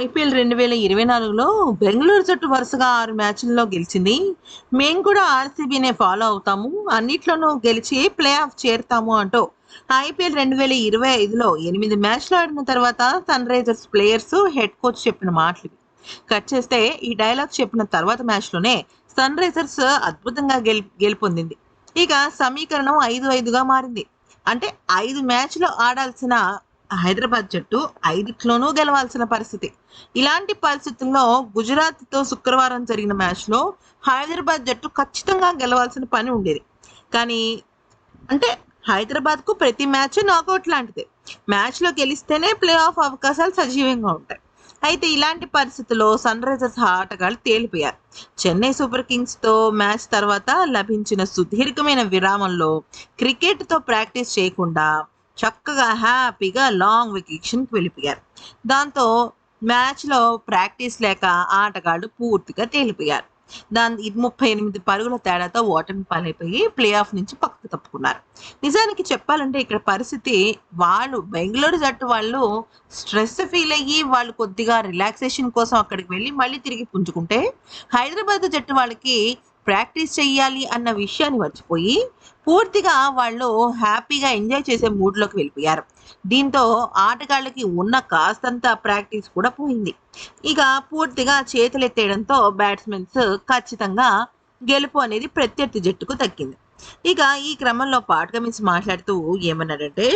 IPL రెండు వేల ఇరవై నాలుగులో బెంగళూరు జట్టు వరుసగా ఆరు మ్యాచ్ల్లో గెలిచింది. మేము కూడా ఆర్సీబీనే ఫాలో అవుతాము. అన్నిట్లోనూ గెలిచి ప్లే ఆఫ్ చేరుతాము అంటూ ఐపీఎల్ రెండు వేల ఇరవై ఐదులో ఎనిమిది మ్యాచ్లు ఆడిన తర్వాత Sunrisers players head coach చెప్పిన మాటలు కట్ చేస్తే ఈ డైలాగ్ చెప్పిన తర్వాత మ్యాచ్లోనే సన్ రైజర్స్ అద్భుతంగా గెలి గెలుపొందింది. ఇక సమీకరణం ఐదు ఐదుగా మారింది. అంటే ఐదు మ్యాచ్లు ఆడాల్సిన హైదరాబాద్ జట్టు ఐదిట్లోనూ గెలవాల్సిన పరిస్థితి. ఇలాంటి పరిస్థితుల్లో గుజరాత్తో శుక్రవారం జరిగిన మ్యాచ్లో హైదరాబాద్ జట్టు ఖచ్చితంగా గెలవాల్సిన పని ఉండేది. కానీ అంటే హైదరాబాద్కు ప్రతి మ్యాచ్ నాకౌట్ లాంటిదే. మ్యాచ్లో గెలిస్తేనే ప్లే ఆఫ్ అవకాశాలు సజీవంగా ఉంటాయి. అయితే ఇలాంటి పరిస్థితుల్లో సన్ రైజర్స్ ఆటగాళ్ళు తేలిపోయారు. చెన్నై సూపర్ కింగ్స్తో మ్యాచ్ తర్వాత లభించిన సుదీర్ఘమైన విరామంలో క్రికెట్తో ప్రాక్టీస్ చేయకుండా చక్కగా హ్యాపీగా లాంగ్ వెకేషన్కి వెళ్ళిపోయారు. దాంతో మ్యాచ్లో ప్రాక్టీస్ లేక ఆటగాళ్ళు పూర్తిగా తేలిపోయారు. దాని ముప్పై ఎనిమిది పరుగుల తేడాతో ఓటమి పాలైపోయి ప్లే ఆఫ్ నుంచి పక్కకు తప్పుకున్నారు. నిజానికి చెప్పాలంటే ఇక్కడ పరిస్థితి వాళ్ళు బెంగళూరు జట్టు వాళ్ళు స్ట్రెస్ ఫీల్ అయ్యి వాళ్ళు కొద్దిగా రిలాక్సేషన్ కోసం అక్కడికి వెళ్ళి మళ్ళీ తిరిగి పుంజుకుంటే హైదరాబాద్ జట్టు వాళ్ళకి ప్రాక్టీస్ చేయాలి అన్న విషయాన్ని మర్చిపోయి పూర్తిగా వాళ్ళు హ్యాపీగా ఎంజాయ్ చేసే మూడ్లోకి వెళ్ళిపోయారు. దీంతో ఆటగాళ్ళకి ఉన్న కాస్తంత ప్రాక్టీస్ కూడా పోయింది. ఇక పూర్తిగా చేతులెత్తేయడంతో బ్యాట్స్మెన్స్ ఖచ్చితంగా గెలుపు అనేది ప్రత్యర్థి జట్టుకు తగ్గింది. ఇక ఈ క్రమంలో పాటకమిన్స్ మాట్లాడుతూ ఏమన్నాడంటే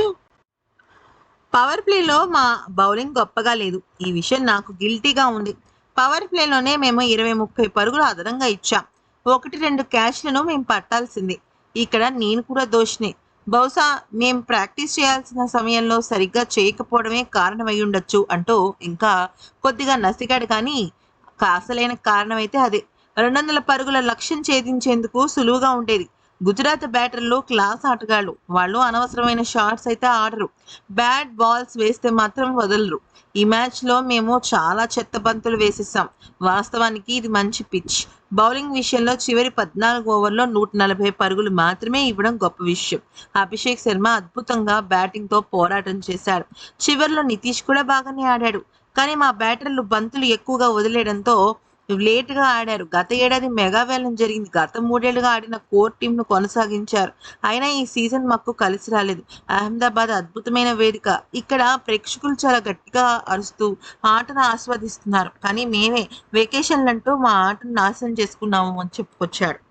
పవర్ ప్లేలో మా బౌలింగ్ గొప్పగా లేదు. ఈ విషయం నాకు గిల్టీగా ఉంది. పవర్ ప్లేలోనే మేము ఇరవై ముప్పై పరుగులు అదనంగా ఇచ్చాం. ఒకటి రెండు క్యాచ్లను మేము పట్టాల్సింది. ఇక్కడ నేను కూడా దోషిని. బహుశా మేము ప్రాక్టీస్ చేయాల్సిన సమయంలో సరిగ్గా చేయకపోవడమే కారణమై ఉండొచ్చు అంటూ ఇంకా కొద్దిగా నసిగాడు కానీ అసలైన కారణం అయితే అదే. రెండు వందల పరుగుల లక్ష్యం ఛేదించేందుకు సులువుగా ఉండేది. గుజరాత్ బ్యాటర్లు క్లాస్ ఆటగాళ్ళు. వాళ్ళు అనవసరమైన షాట్స్ అయితే ఆడరు. బ్యాట్ బాల్స్ వేస్తే మాత్రం వదలరు. ఈ మ్యాచ్లో మేము చాలా చెత్త బంతులు వేసేసాం. వాస్తవానికి ఇది మంచి పిచ్. బౌలింగ్ విషయంలో చివరి పద్నాలుగు ఓవర్లో నూట నలభై పరుగులు మాత్రమే ఇవ్వడం గొప్ప విషయం. అభిషేక్ శర్మ అద్భుతంగా బ్యాటింగ్తో పోరాటం చేశాడు. చివరిలో నితీష్ కూడా బాగానే ఆడాడు. కానీ మా బ్యాటర్లు బంతులు ఎక్కువగా వదిలేయడంతో లేట్గా ఆడారు. గత ఏడాది మెగావేలం జరిగింది. గత మూడేళ్ళుగా ఆడిన కోర్ టీంను కొనసాగించారు. అయినా ఈ సీజన్ మాకు కలిసి రాలేదు. అహ్మదాబాద్ అద్భుతమైన వేదిక. ఇక్కడ ప్రేక్షకులు చాలా గట్టిగా అరుస్తూ ఆటను ఆస్వాదిస్తున్నారు. కానీ మేమే వెకేషన్లంటూ మా ఆటను నాశనం చేసుకున్నాము అని చెప్పుకొచ్చాడు.